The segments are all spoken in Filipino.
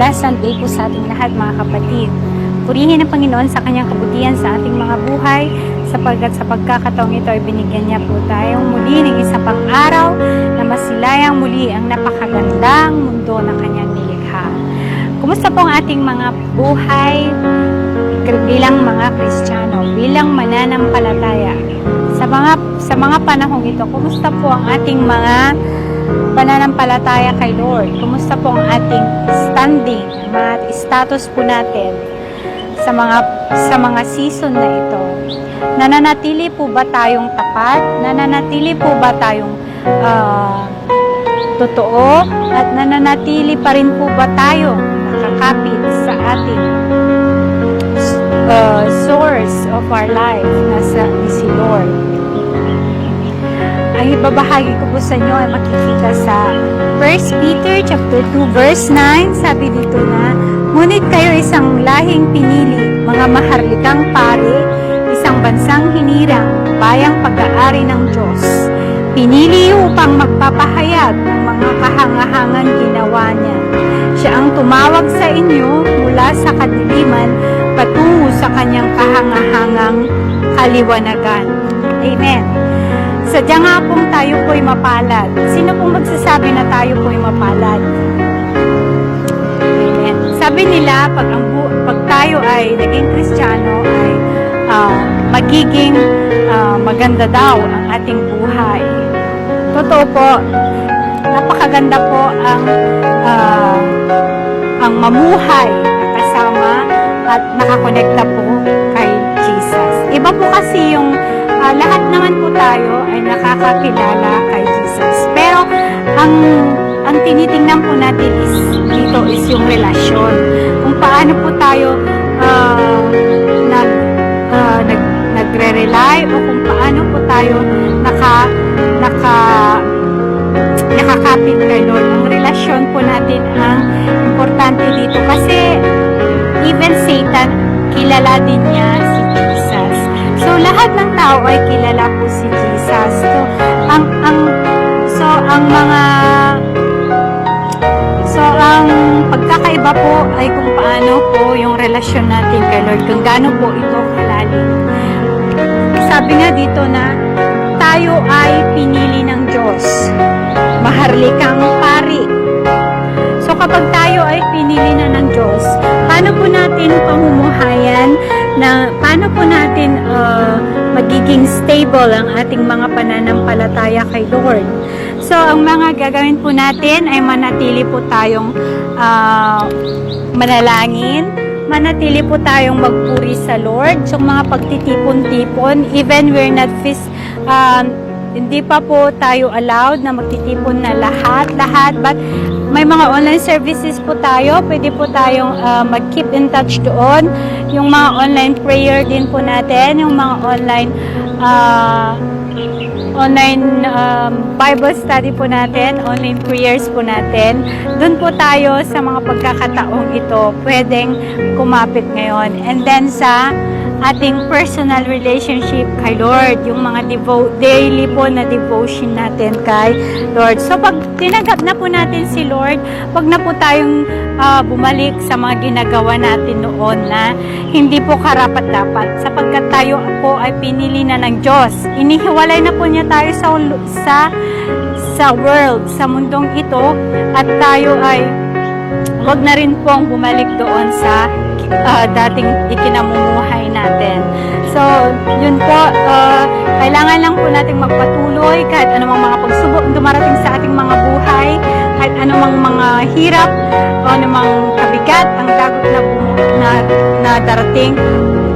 blessed day po sa ating lahat mga kapatid. Purihin ang Panginoon sa kanyang kabutihan sa ating mga buhay sapagkat sa pagkakataong ito ay binigyan niya po tayong muli ng isa pang araw na masilayang muli ang napakagandang mundo na kanyang nilikha. Kumusta po ang ating mga buhay bilang mga Kristiyano, bilang mananampalataya? Sa mga sa mga panahong ito, kumusta po ang ating mga pananampalataya kay Lord? Kumusta po ang ating standing, mga status po natin sa mga sa mga season na ito? Nananatili po ba tayong tapat? Nananatili po ba tayong ah, totoo? At nananatili pa rin po ba tayo nakakapit sa ating uh, source of our life na sa si Lord? Ang ibabahagi ko po sa inyo ay makikita sa 1 Peter chapter 2 verse 9 sabi dito na ngunit kayo isang lahing pinili mga maharlikang pari isang bansang hinirang bayang pag-aari ng Diyos. Pinili upang magpapahayag ng mga kahangahangan ginawa niya. Siya ang tumawag sa inyo mula sa kadiliman patungo sa kanyang kahangahangang kaliwanagan. Amen Sadya nga pong tayo po'y mapalad. Sino pong magsasabi na tayo po'y mapalad? Amen. Sabi nila, pag, ang bu- pag tayo ay naging kristyano, ay ah, magiging ah, maganda daw ang ating buhay. Totoo po, napakaganda po ang ah, ang mamuhay kasama at nakakonekta po kay Jesus. Iba po kasi yung ah, lahat naman po tayo ay nakakakilala kay Jesus. Pero ang ang tinitingnan po natin is dito is yung relasyon. Kung paano po tayo ah, nag ah, nag nagre-rely o kung paano po tayo naka naka nakakapit kay Lord. Ang relasyon po natin ang importante dito kasi even Satan kilala din niya lahat ng tao ay kilala po si Jesus. So ang ang so ang mga So ang pagkakaiba po ay kung paano po yung relasyon natin kay Lord, kung gaano po ito kalalim. Sabi nga dito na tayo ay pinili ng Diyos. Maharlikang pari. So kapag tayo ay pinili na ng Diyos, paano po natin pamumuhayan na paano po natin uh, magiging stable ang ating mga pananampalataya kay Lord? So ang mga gagawin po natin ay manatili po tayong uh, manalangin, manatili po tayong magpuri sa Lord. So mga pagtitipon-tipon, even we're not phys- um, hindi pa po tayo allowed na magtitipon na lahat, lahat. But may mga online services po tayo. Pwede po tayong uh, mag-keep in touch doon. Yung mga online prayer din po natin. Yung mga online uh, online um, Bible study po natin, online prayers po natin. Doon po tayo sa mga pagkakataong ito pwedeng kumapit ngayon. And then sa ating personal relationship kay Lord, yung mga devo- daily po na devotion natin kay Lord. So pag tinanggap na po natin si Lord, wag na po tayong ah, bumalik sa mga ginagawa natin noon na hindi po karapat-dapat sapagkat tayo po ay pinili na ng Diyos. Inihiwalay na po niya tayo sa sa sa world, sa mundong ito at tayo ay wag na rin pong bumalik doon sa ah, dating ikinamumuhay natin. So, yun po, ah, kailangan lang po nating magpatuloy kahit anumang mga pagsubok dumarating sa ating mga buhay, kahit anumang mga hirap o anumang kabigat ang dagot na, na, na darating,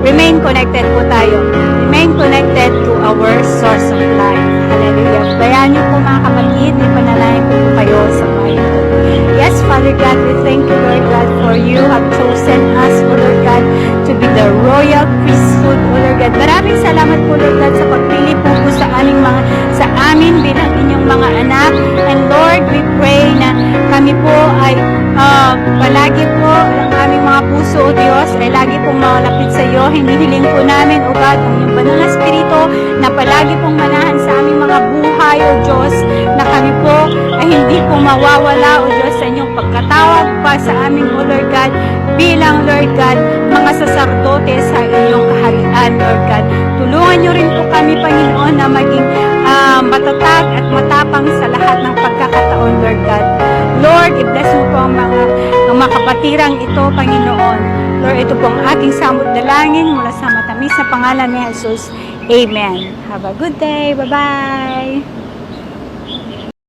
remain connected po tayo. Remain connected to our source of life. Hallelujah. Bayaan Maraming salamat po, Lord God, sa pagpili po po sa aming mga, sa amin bilang inyong mga anak. And Lord, we pray na kami po ay ah, palagi po ang aming mga puso, O Diyos, ay lagi pong malapit sa iyo. Hinihiling po namin, O God, ang iyong banal na spirito na palagi pong manahan sa aming mga buhay, O Diyos, na kami po ay hindi po mawawala, O Diyos, sa inyong pagkatawag pa sa aming, O Lord God, bilang, Lord God, mga saserdote sa iyong kaharian, Lord God. Tulungan niyo rin po kami, Panginoon, na maging ah, matatag at matapang sa lahat ng pagkakataon, Lord God. Lord, i-bless mo po ang mga, ang mga kapatirang ito, Panginoon. Lord, ito po ang aking samot dalangin mula sa matamis na pangalan ni Jesus. Amen. Have a good day. Bye-bye.